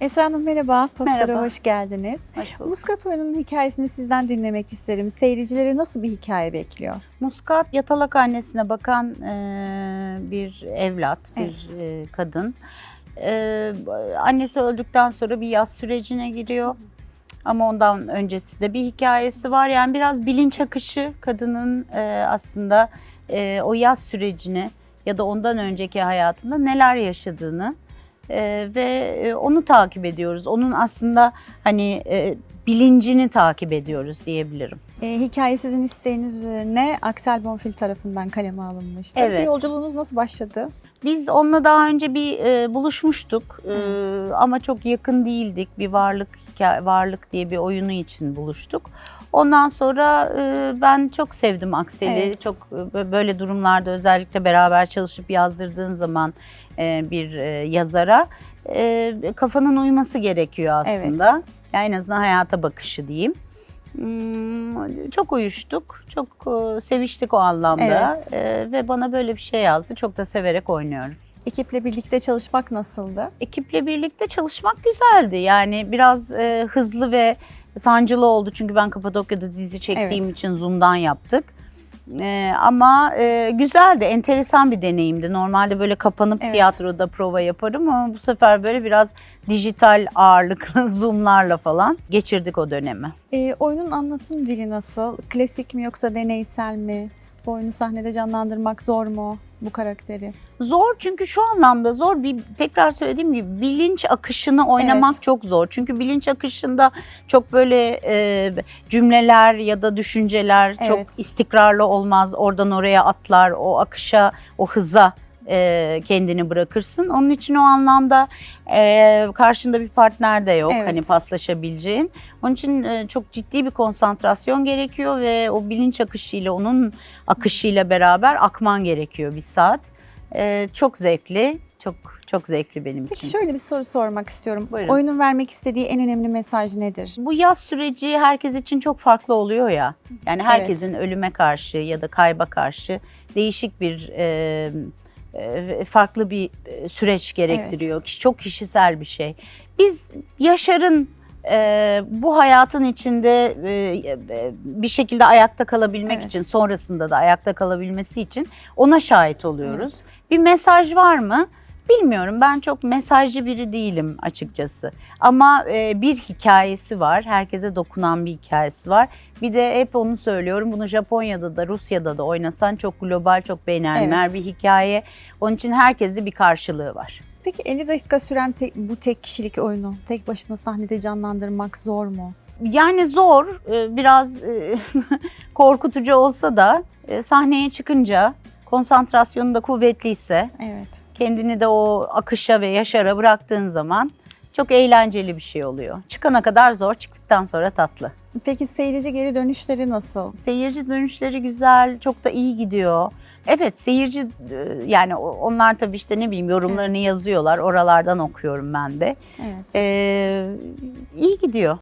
Esra Hanım merhaba. Postlara Merhaba. hoş geldiniz. Hoş bulduk. Muskat oyununun hikayesini sizden dinlemek isterim. Seyircileri nasıl bir hikaye bekliyor? Muskat yatalak annesine bakan e, bir evlat, bir Evet. e, kadın. E, annesi öldükten sonra bir yaz sürecine giriyor. Ama ondan öncesi de bir hikayesi var. Yani biraz bilinç akışı kadının e, aslında e, o yaz sürecini ya da ondan önceki hayatında neler yaşadığını e, ve e, onu takip ediyoruz. Onun aslında hani e, bilincini takip ediyoruz diyebilirim. E, hikaye sizin isteğiniz üzerine Aksel Bonfil tarafından kaleme alınmıştı. Evet. Bu yolculuğunuz nasıl başladı? Biz onunla daha önce bir e, buluşmuştuk E, ama çok yakın değildik. Bir varlık varlık diye bir oyunu için buluştuk. Ondan sonra e, ben çok sevdim Aksel'i. Evet. Çok e, böyle durumlarda özellikle beraber çalışıp yazdırdığın zaman e, bir e, yazara e, kafanın uyması gerekiyor aslında. Yani en azından hayata bakışı diyeyim. Hmm, Çok uyuştuk, çok e, seviştik o anlamda Evet. E, ve bana böyle bir şey yazdı. Çok da severek oynuyorum. Ekiple birlikte çalışmak nasıldı? Ekiple birlikte çalışmak güzeldi. Yani biraz e, hızlı ve sancılı oldu çünkü ben Kapadokya'da dizi çektiğim Evet. için Zoom'dan yaptık. E, ama e, güzeldi, enteresan bir deneyimdi. Normalde böyle kapanıp Evet. tiyatroda prova yaparım ama bu sefer böyle biraz dijital ağırlıklı Zoom'larla falan geçirdik o dönemi. E, oyunun anlatım dili nasıl? Klasik mi yoksa deneysel mi? Bu oyunu sahnede canlandırmak zor mu bu karakteri? Zor çünkü şu anlamda zor bir tekrar söylediğim gibi bilinç akışını oynamak Evet. çok zor. Çünkü bilinç akışında çok böyle e, cümleler ya da düşünceler çok Evet. istikrarlı olmaz. Oradan oraya atlar, o akışa, o hıza e, kendini bırakırsın. Onun için o anlamda e, karşında bir partner de yok Evet. hani paslaşabileceğin. Onun için e, çok ciddi bir konsantrasyon gerekiyor ve o bilinç akışıyla onun akışıyla beraber akman gerekiyor bir saat. E, çok zevkli, çok çok zevkli benim Peki için. şöyle bir soru sormak istiyorum. Buyurun. Oyunun vermek istediği en önemli mesaj nedir? Bu yaz süreci herkes için çok farklı oluyor ya. Yani herkesin ölüme karşı ya da kayba karşı değişik bir e, e, farklı bir e, süreç gerektiriyor. Çok kişisel bir şey. Biz Yaşar'ın e, bu hayatın içinde e, e, bir şekilde ayakta kalabilmek Evet. için sonrasında da ayakta kalabilmesi için ona şahit oluyoruz. Bir mesaj var mı? Bilmiyorum ben çok mesajcı biri değilim açıkçası. Ama e, bir hikayesi var. Herkese dokunan bir hikayesi var. Bir de hep onu söylüyorum. Bunu Japonya'da da Rusya'da da oynasan çok global, çok beğenilenler Evet. bir hikaye. Onun için herkeste bir karşılığı var. Peki 50 dakika süren te- bu tek kişilik oyunu tek başına sahnede canlandırmak zor mu? Yani zor, e, biraz e, korkutucu olsa da e, sahneye çıkınca konsantrasyonu da kuvvetliyse Evet. Kendini de o akışa ve yaşara bıraktığın zaman çok eğlenceli bir şey oluyor. Çıkana kadar zor, çıktıktan sonra tatlı. Peki seyirci geri dönüşleri nasıl? Seyirci dönüşleri güzel, çok da iyi gidiyor. Evet seyirci e, yani onlar tabii işte ne bileyim yorumlarını yazıyorlar. Oralardan okuyorum ben de. Evet. Ee, iyi gidiyor.